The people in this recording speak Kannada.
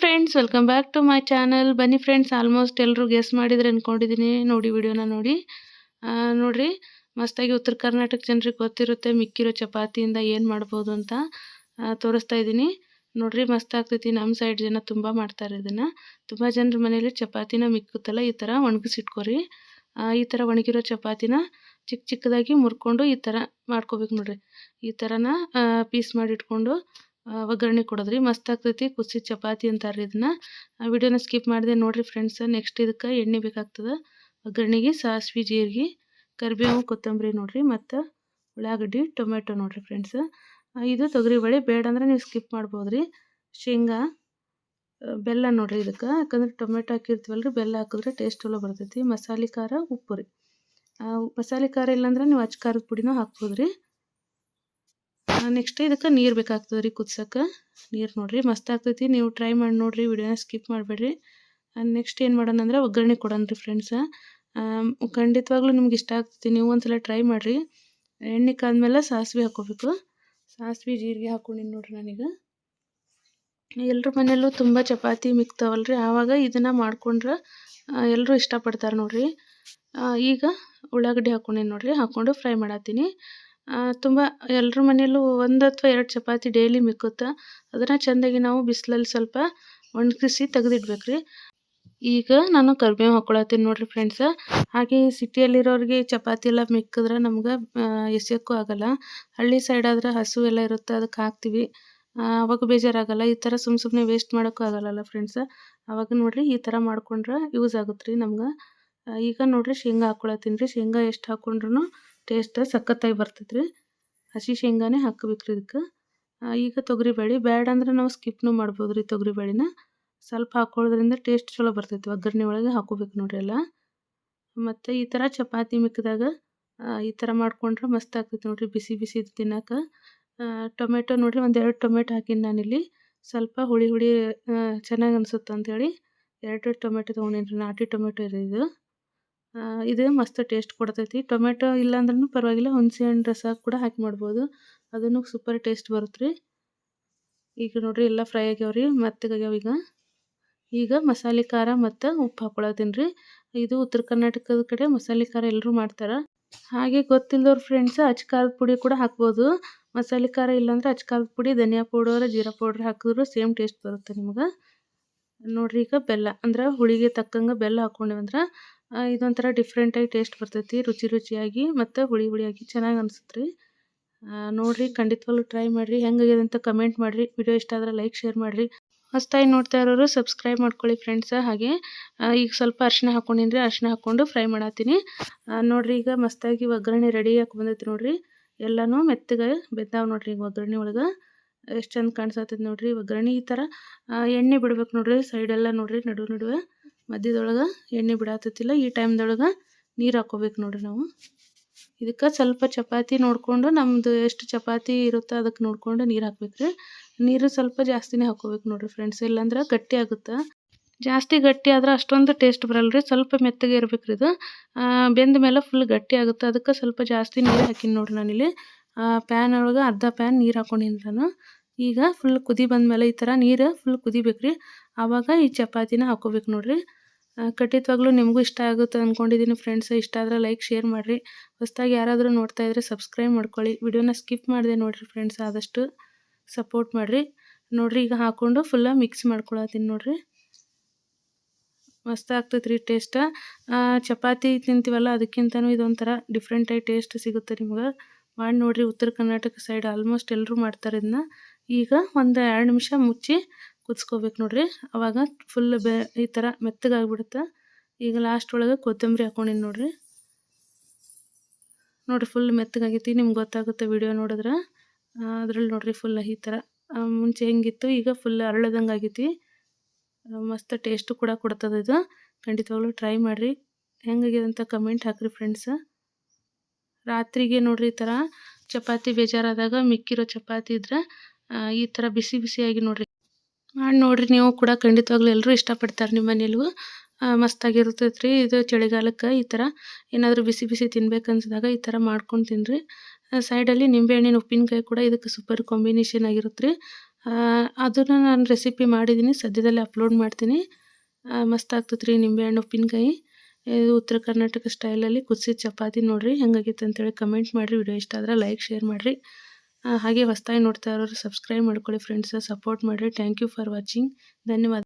Friends welcome back to my channel ಬನ್ನಿ ಫ್ರೆಂಡ್ಸ್ ಆಲ್ಮೋಸ್ಟ್ ಎಲ್ಲರೂ ಗೆಸ್ ಮಾಡಿದ್ರೆ ಅಂದ್ಕೊಂಡಿದ್ದೀನಿ ನೋಡಿ ವಿಡಿಯೋನ ನೋಡಿ. ನೋಡಿರಿ ಮಸ್ತಾಗಿ ಉತ್ತರ ಕರ್ನಾಟಕ ಜನರಿಗೆ ಗೊತ್ತಿರುತ್ತೆ ಮಿಕ್ಕಿರೋ ಚಪಾತಿಯಿಂದ ಏನು ಮಾಡ್ಬೋದು ಅಂತ ತೋರಿಸ್ತಾ ಇದ್ದೀನಿ. ನೋಡಿರಿ ಮಸ್ತ್ ಆಗ್ತೈತಿ. ನಮ್ಮ ಸೈಡ್ ಜನ ತುಂಬ ಮಾಡ್ತಾರೆ ಇದನ್ನು. ತುಂಬ ಜನರ ಮನೇಲಿ ಚಪಾತಿನ ಮಿಕ್ಕುತ್ತಲ್ಲ ಈ ಥರ ಒಣಗಿಸಿಟ್ಕೊರಿ. ಈ ಥರ ಒಣಗಿರೋ ಚಪಾತಿನ ಚಿಕ್ಕ ಚಿಕ್ಕದಾಗಿ ಮುರ್ಕೊಂಡು ಈ ಥರ ಮಾಡ್ಕೋಬೇಕು ನೋಡಿರಿ. ಈ ಥರನ ಪೀಸ್ ಮಾಡಿ ಇಟ್ಕೊಂಡು ಆ, ಒಗ್ಗರಣೆ ಕೊಡೋದ್ರಿ. ಮಸ್ತ್ ಆಗ್ತೈತಿ. ಕುಸಿ ಚಪಾತಿ ಅಂತಾರೆ ಇದನ್ನ. ವಿಡಿಯೋನ ಸ್ಕಿಪ್ ಮಾಡಿದೆ ನೋಡ್ರಿ ಫ್ರೆಂಡ್ಸ್ ನೆಕ್ಸ್ಟ್ ಇದಕ್ಕೆ ಎಣ್ಣೆ ಬೇಕಾಗ್ತದೆ. ಒಗ್ಗರಣೆಗೆ ಸಾಸಿವೆ ಜೀರಿಗೆ ಕರಿಬೇವು ಕೊತ್ತಂಬರಿ ನೋಡ್ರಿ. ಮತ್ತು ಉಳ್ಳಾಗಡ್ಡಿ ಟೊಮೆಟೊ ನೋಡ್ರಿ ಫ್ರೆಂಡ್ಸ್ ಇದು ತೊಗರಿಬೇಳೆ ಬೇಡ ಅಂದ್ರೆ ನೀವು ಸ್ಕಿಪ್ ಮಾಡ್ಬೋದ್ರಿ. ಶೇಂಗಾ ಆ, ಬೆಲ್ಲ ನೋಡ್ರಿ ಇದಕ್ಕೆ. ಯಾಕಂದ್ರೆ ಟೊಮೆಟೊ ಹಾಕಿರ್ತೀವಲ್ರಿ ಬೆಲ್ಲ ಹಾಕಿದ್ರೆ ಟೇಸ್ಟ್ ಎಲ್ಲ ಬರ್ತೈತಿ. ಮಸಾಲೆ ಖಾರ ಉಪ್ಪು ರೀ. ಮಸಾಲೆ ಖಾರ ಇಲ್ಲಾಂದ್ರೆ ನೀವು ಅಚ್ಚ ಖಾರದ ಪುಡಿನೂ ಹಾಕ್ಬೋದ್ರಿ. ನೆಕ್ಸ್ಟ್ ಇದಕ್ಕೆ ನೀರು ಬೇಕಾಗ್ತದೆ ರೀ ಕುದ್ಸಕ್ಕೆ. ನೀರು ನೋಡಿರಿ, ಮಸ್ತ್ ಆಗ್ತೈತಿ. ನೀವು ಟ್ರೈ ಮಾಡಿ ನೋಡಿರಿ ವಿಡಿಯೋನ ಸ್ಕಿಪ್ ಮಾಡಬೇಡ್ರಿ. ನೆಕ್ಸ್ಟ್ ಏನು ಮಾಡೋಣ ಅಂದ್ರೆ ಒಗ್ಗರಣೆ ಕೊಡೋಣ ರೀ ಫ್ರೆಂಡ್ಸ ಖಂಡಿತವಾಗ್ಲೂ ನಿಮ್ಗೆ ಇಷ್ಟ ಆಗ್ತೈತಿ. ನೀವು ಒಂದ್ಸಲ ಟ್ರೈ ಮಾಡಿರಿ. ಎಣ್ಣೆ ಕಾದ್ಮೇಲೆ ಸಾಸಿವೆ ಹಾಕೋಬೇಕು. ಸಾಸಿವೆ, ಜೀರಿಗೆ ಹಾಕೊಂಡಿನಿ ನೋಡ್ರಿ ನಾನೀಗ. ಎಲ್ಲರ ಮನೆಯಲ್ಲೂ ತುಂಬ ಚಪಾತಿ ಮಿಕ್ತಾವಲ್ರಿ. ಆವಾಗ ಇದನ್ನು ಮಾಡ್ಕೊಂಡ್ರೆ ಎಲ್ಲರೂ ಇಷ್ಟಪಡ್ತಾರೆ ನೋಡ್ರಿ. ಈಗ ಉಳ್ಳಾಗಡ್ಡಿ ಹಾಕೊಂಡೀನಿ ನೋಡ್ರಿ. ಹಾಕ್ಕೊಂಡು ಫ್ರೈ ಮಾಡತ್ತೀನಿ. ತುಂಬ ಎಲ್ಲರ ಮನೆಯಲ್ಲೂ ಒಂದು ಅಥವಾ ಎರಡು ಚಪಾತಿ ಡೈಲಿ ಮಿಕ್ಕುತ್ತೆ? ಅದನ್ನು ಚೆಂದಾಗಿ ನಾವು ಬಿಸಿಲಲ್ಲಿ ಸ್ವಲ್ಪ ಒಣಗಿಸಿ ತೆಗೆದಿಡ್ಬೇಕ್ರಿ. ಈಗ ನಾನು ಕರ್ಬೇವು ಹಾಕ್ಕೊಳತ್ತೀನಿ ನೋಡಿರಿ ಫ್ರೆಂಡ್ಸ ಹಾಗೆ ಸಿಟಿಯಲ್ಲಿರೋರಿಗೆ ಚಪಾತಿ ಎಲ್ಲ ಮಿಕ್ಕಿದ್ರೆ ನಮ್ಗೆ ಎಸೆಯೋಕ್ಕೂ ಆಗಲ್ಲ. ಹಳ್ಳಿ ಸೈಡ್ ಆದ್ರೆ ಹಸು ಎಲ್ಲ ಇರುತ್ತೆ ಅದಕ್ಕೆ ಹಾಕ್ತೀವಿ. ಅವಾಗ ಬೇಜಾರಾಗಲ್ಲ. ಈ ಥರ ಸುಮ್ಮ ಸುಮ್ಮನೆ ವೇಸ್ಟ್ ಮಾಡೋಕ್ಕೂ ಆಗಲ್ಲಲ್ಲ ಫ್ರೆಂಡ್ಸ ಅವಾಗ ನೋಡಿರಿ ಈ ಥರ ಮಾಡ್ಕೊಂಡ್ರೆ ಯೂಸ್ ಆಗುತ್ತೆ ರೀ ನಮ್ಗೆ ಈಗ ನೋಡಿರಿ ಶೇಂಗಾ ಹಾಕ್ಕೊಳತ್ತೀನಿ ರೀ. ಶೇಂಗಾ ಎಷ್ಟು ಹಾಕ್ಕೊಂಡ್ರು ಟೇಸ್ಟ್ ಸಖತ್ತಾಗಿ ಬರ್ತೈತೆ ರೀ ಹಸಿ ಶೇಂಗಾನೇ ಹಾಕಬೇಕು ರೀ ಇದಕ್ಕೆ ಈಗ ತೊಗರಿಬೇಳೆ ಬೇಡ ಅಂದ್ರೆ ನಾವು ಸ್ಕಿಪ್ನು ಮಾಡ್ಬೋದು ರೀ ತೊಗರಿಬೇಳೆನ ಸ್ವಲ್ಪ ಹಾಕೊಳ್ಳೋದ್ರಿಂದ ಟೇಸ್ಟ್ ಚಲೋ ಬರ್ತೈತೆ, ಒಗ್ಗರಣೆ ಒಳಗೆ ಹಾಕೋಬೇಕು ನೋಡ್ರಿ ಎಲ್ಲ. ಮತ್ತು ಈ ಥರ ಚಪಾತಿ ಮಿಕ್ಕಿದಾಗ ಈ ಥರ ಮಾಡ್ಕೊಂಡ್ರೆ ಮಸ್ತ್ ಆಗ್ತೈತೆ ನೋಡ್ರಿ ಬಿಸಿ ಬಿಸಿ ತಿನ್ನೋಕೆ. ಟೊಮೆಟೊ ನೋಡ್ರಿ ಒಂದೆರಡು ಟೊಮೆಟೊ ಹಾಕಿನಿ ನಾನಿಲ್ಲಿ. ಸ್ವಲ್ಪ ಹುಳಿ ಹುಳಿ ಚೆನ್ನಾಗಿ ಅನಿಸುತ್ತೆ ಅಂಥೇಳಿ ಎರಡು ಟೊಮೆಟೊ ತೊಗೊಂಡೇನಿ ನಾಟಿ ಟೊಮೆಟೊ ಇದೆ. ಇದು ಮಸ್ತ್ ಟೇಸ್ಟ್ ಕೊಡ್ತೈತಿ. ಟೊಮೆಟೊ ಇಲ್ಲ ಅಂದ್ರೂ ಪರವಾಗಿಲ್ಲ, ಹುಣಸೆ ಹಣ್ಣು ರಸ ಕೂಡ ಹಾಕಿ ಮಾಡ್ಬೋದು. ಅದನ್ನು ಸೂಪರ್ ಟೇಸ್ಟ್ ಬರುತ್ತೆ ರೀ ಈಗ ನೋಡಿರಿ ಎಲ್ಲ ಫ್ರೈ ಆಗ್ಯಾವ್ರಿ ಮೆತ್ತಗಾಗ್ಯಾವ ಈಗ. ಈಗ ಮಸಾಲೆ ಖಾರ ಮತ್ತು ಉಪ್ಪು ಹಾಕೊಳತ್ತೀನಿ ರೀ ಇದು ಉತ್ತರ ಕರ್ನಾಟಕದ ಕಡೆ ಮಸಾಲೆ ಖಾರ ಎಲ್ಲರೂ ಮಾಡ್ತಾರೆ. ಹಾಗೆ ಗೊತ್ತಿಲ್ಲದವ್ರ ಫ್ರೆಂಡ್ಸ್ ಖಾರದ ಪುಡಿ ಕೂಡ ಹಾಕ್ಬೋದು. ಮಸಾಲೆ ಖಾರ ಇಲ್ಲಾಂದ್ರೆ ಖಾರದ ಪುಡಿ, ಧನಿಯಾ ಪೌಡರ್, ಜೀರಾ ಪೌಡ್ರ್ ಹಾಕಿದ್ರು ಸೇಮ್ ಟೇಸ್ಟ್ ಬರುತ್ತೆ ನಿಮ್ಗೆ. ನೋಡ್ರಿ ಈಗ ಬೆಲ್ಲ, ಅಂದ್ರೆ ಹುಳಿಗೆ ತಕ್ಕಂಗೆ ಬೆಲ್ಲ ಹಾಕ್ಕೊಂಡಿವಂದ್ರೆ ಇದೊಂಥರ ಡಿಫ್ರೆಂಟಾಗಿ ಟೇಸ್ಟ್ ಬರ್ತೈತಿ, ರುಚಿ ರುಚಿಯಾಗಿ ಮತ್ತು ಹುಳಿ ಹುಳಿಯಾಗಿ ಚೆನ್ನಾಗಿ ಅನಿಸುತ್ತೆ ರೀ ನೋಡಿರಿ, ಖಂಡಿತವಾಗ್ಲೂ ಟ್ರೈ ಮಾಡಿರಿ. ಹೆಂಗಾಗಿದೆ ಅಂತ ಕಮೆಂಟ್ ಮಾಡಿರಿ. ವಿಡಿಯೋ ಇಷ್ಟ ಆದರೆ ಲೈಕ್ ಶೇರ್ ಮಾಡಿರಿ. ಹೊಸ್ದಾಗಿ ನೋಡ್ತಾ ಇರೋರು ಸಬ್ಸ್ಕ್ರೈಬ್ ಮಾಡ್ಕೊಳ್ಳಿ ಫ್ರೆಂಡ್ಸ ಹಾಗೆ ಈಗ ಸ್ವಲ್ಪ ಅರಿಶಿನ ಹಾಕ್ಕೊಂಡಿನಿ ರೀ ಅರಿಶಿನ ಹಾಕ್ಕೊಂಡು ಫ್ರೈ ಮಾಡತ್ತೀನಿ ನೋಡಿರಿ, ಈಗ ಮಸ್ತಾಗಿ ಒಗ್ಗರಣೆ ರೆಡಿ ಆಗಿ ಬಂದೈತಿ ನೋಡ್ರಿ. ಎಲ್ಲನೂ ಮೆತ್ತಗೆ ಬೆದ್ದಾವ ನೋಡ್ರಿ ಈಗ ಒಗ್ಗರಣೆ ಒಳಗೆ. ಎಷ್ಟು ಚಂದ ಕಾಣಿಸತ್ತೈತೆ ನೋಡ್ರಿ ಒಗ್ಗರಣೆ ಈ ಥರ ಎಣ್ಣೆ ಬಿಡ್ಬೇಕು ನೋಡ್ರಿ. ಸೈಡೆಲ್ಲ ನೋಡ್ರಿ ನಡುವೆ ನಡುವೆ. ಮಧ್ಯದೊಳಗೆ ಎಣ್ಣೆ ಬಿಡಾತತಿಲ್ಲ, ಈ ಟೈಮ್ದೊಳಗೆ ನೀರು ಹಾಕೋಬೇಕು ನೋಡ್ರಿ ನಾವು. ಇದಕ್ಕೆ ಸ್ವಲ್ಪ ಚಪಾತಿ ನೋಡಿಕೊಂಡು ನಮ್ಮದು ಎಷ್ಟು ಚಪಾತಿ ಇರುತ್ತೋ ಅದಕ್ಕೆ ನೋಡಿಕೊಂಡು ನೀರು ಹಾಕ್ಬೇಕು ರೀ ನೀರು ಸ್ವಲ್ಪ ಜಾಸ್ತಿನೇ ಹಾಕೋಬೇಕು ನೋಡಿರಿ ಫ್ರೆಂಡ್ಸ್ ಇಲ್ಲಾಂದ್ರೆ ಗಟ್ಟಿ ಆಗುತ್ತೆ. ಜಾಸ್ತಿ ಗಟ್ಟಿ ಆದ್ರೆ ಅಷ್ಟೊಂದು ಟೇಸ್ಟ್ ಬರಲ್ಲ ರೀ ಸ್ವಲ್ಪ ಮೆತ್ತಗೆ ಇರ್ಬೇಕು ರೀ ಇದು ಬೆಂದ ಮೇಲೆ ಫುಲ್ ಗಟ್ಟಿ ಆಗುತ್ತೆ, ಅದಕ್ಕೆ ಸ್ವಲ್ಪ ಜಾಸ್ತಿ ನೀರು ಹಾಕೀನಿ ನೋಡ್ರಿ ನಾನಿಲ್ಲಿ. ಪ್ಯಾನ್ ಒಳಗೆ ಅರ್ಧ ಪ್ಯಾನ್ ನೀರು ಹಾಕೊಂಡಿನಿ ನಾನು. ಈಗ ಫುಲ್ ಕುದಿ ಬಂದ ಮೇಲೆ ಈ ಥರ ನೀರು ಫುಲ್ ಕುದಿಬೇಕು ರೀ ಆವಾಗ ಈ ಚಪಾತಿನ ಹಾಕೋಬೇಕು ನೋಡ್ರಿ. ಖಂಡಿತವಾಗ್ಲೂ ನಿಮಗೂ ಇಷ್ಟ ಆಗುತ್ತೆ ಅಂದ್ಕೊಂಡಿದ್ದೀನಿ ಫ್ರೆಂಡ್ಸ್ ಇಷ್ಟ ಆದರೆ ಲೈಕ್ ಶೇರ್ ಮಾಡಿರಿ. ಹೊಸ್ದಾಗಿ ಯಾರಾದರೂ ನೋಡ್ತಾ ಇದ್ದರೆ ಸಬ್ಸ್ಕ್ರೈಬ್ ಮಾಡ್ಕೊಳ್ಳಿ. ವಿಡಿಯೋನ ಸ್ಕಿಪ್ ಮಾಡಿದೆ ನೋಡಿರಿ ಫ್ರೆಂಡ್ಸ್ ಆದಷ್ಟು ಸಪೋರ್ಟ್ ಮಾಡಿರಿ. ನೋಡಿರಿ, ಈಗ ಹಾಕ್ಕೊಂಡು ಫುಲ್ಲ ಮಿಕ್ಸ್ ಮಾಡ್ಕೊಳತ್ತೀನಿ ನೋಡಿರಿ. ಮಸ್ತ್ ಆಗ್ತೈತೆ ರೀ ಟೇಸ್ಟ್ ಚಪಾತಿ ತಿಂತೀವಲ್ಲ, ಅದಕ್ಕಿಂತನೂ ಇದೊಂಥರ ಡಿಫ್ರೆಂಟಾಗಿ ಟೇಸ್ಟ್ ಸಿಗುತ್ತೆ ನಿಮ್ಗೆ. ಮಾಡಿ ನೋಡಿರಿ, ಉತ್ತರ ಕರ್ನಾಟಕ ಸೈಡ್ ಆಲ್ಮೋಸ್ಟ್ ಎಲ್ಲರೂ ಮಾಡ್ತಾರೆ ಇದನ್ನ ಈಗ ಒಂದು ಎರಡು ನಿಮಿಷ ಮುಚ್ಚಿ ಕುದಿಸ್ಕೋಬೇಕು ನೋಡ್ರಿ. ಅವಾಗ ಫುಲ್ ಬೆ ಈ ಥರ ಮೆತ್ತಗಾಗ್ಬಿಡುತ್ತೆ ಈಗ ಲಾಸ್ಟ್ ಒಳಗೆ ಕೊತ್ತಂಬರಿ ಹಾಕೊಂಡಿನಿ ನೋಡ್ರಿ. ನೋಡ್ರಿ ಫುಲ್ ಮೆತ್ತಗಾಗೈತಿ ನಿಮ್ಗೆ ಗೊತ್ತಾಗುತ್ತೆ ವಿಡಿಯೋ ನೋಡಿದ್ರೆ. ಅದ್ರಲ್ಲಿ ನೋಡ್ರಿ ಫುಲ್ ಈ ಥರ ಮುಂಚೆ ಹೆಂಗಿತ್ತು, ಈಗ ಫುಲ್ ಅರಳದಂಗೆ ಆಗೈತಿ. ಮಸ್ತ್ ಟೇಸ್ಟು ಕೂಡ ಕೊಡ್ತದೆ ಇದು. ಖಂಡಿತವಾಗ್ಲೂ ಟ್ರೈ ಮಾಡಿರಿ. ಹೆಂಗಾಗಿದೆ ಅಂತ ಕಮೆಂಟ್ ಹಾಕ್ರಿ ಫ್ರೆಂಡ್ಸ್ ರಾತ್ರಿಗೆ ನೋಡ್ರಿ ಈ ಥರ ಚಪಾತಿ ಬೇಜಾರಾದಾಗ ಮಿಕ್ಕಿರೋ ಚಪಾತಿ ಇದ್ರೆ ಈ ಥರ ಬಿಸಿ ಬಿಸಿಯಾಗಿ ನೋಡ್ರಿ. ಮಾಡಿ ನೋಡ್ರಿ, ನೀವು ಕೂಡ ಖಂಡಿತವಾಗ್ಲೂ ಎಲ್ಲರೂ ಇಷ್ಟಪಡ್ತಾರೆ ನಿಮ್ಮ ಮನೆಯಲ್ಲೂ. ಮಸ್ತಾಗಿರ್ತೈತೆ ರೀ ಇದು ಚಳಿಗಾಲಕ್ಕೆ, ಈ ಥರ ಏನಾದರೂ ಬಿಸಿ ಬಿಸಿ ತಿನ್ಬೇಕು ಅನ್ಸಿದಾಗ ಈ ಥರ ಮಾಡ್ಕೊಂಡು ತಿನ್ನಿರಿ ಸೈಡಲ್ಲಿ ನಿಂಬೆಹಣ್ಣಿನ ಉಪ್ಪಿನಕಾಯಿ ಕೂಡ ಇದಕ್ಕೆ ಸೂಪರ್ ಕಾಂಬಿನೇಷನ್ ಆಗಿರುತ್ತೆ ರೀ ಅದನ್ನು ನಾನು ರೆಸಿಪಿ ಮಾಡಿದ್ದೀನಿ ಸದ್ಯದಲ್ಲೇ ಅಪ್ಲೋಡ್ ಮಾಡ್ತೀನಿ. ಮಸ್ತ್ ರೀ ನಿಂಬೆಹಣ್ಣು ಉಪ್ಪಿನಕಾಯಿ. ಇದು ಉತ್ತರ ಕರ್ನಾಟಕ ಸ್ಟೈಲಲ್ಲಿ ಕುದಿಸಿದ ಚಪಾತಿ ನೋಡಿರಿ ಹೆಂಗಾಗಿತ್ತು ಅಂತೇಳಿ ಕಮೆಂಟ್ ಮಾಡಿರಿ. ವಿಡಿಯೋ ಇಷ್ಟ ಆದರೆ ಲೈಕ್ ಶೇರ್ ಮಾಡಿರಿ. ಹಾಗೆ ಹೊಸದಾಗಿ ನೋಡ್ತಾ ಇರೋರು ಸಬ್ಸ್ಕ್ರೈಬ್ ಮಾಡ್ಕೊಳ್ಳಿ ಫ್ರೆಂಡ್ಸ್ ಸಪೋರ್ಟ್ ಮಾಡಿರಿ. ಥ್ಯಾಂಕ್ ಯು ಫಾರ್ ವಾಚಿಂಗ್ ಧನ್ಯವಾದ.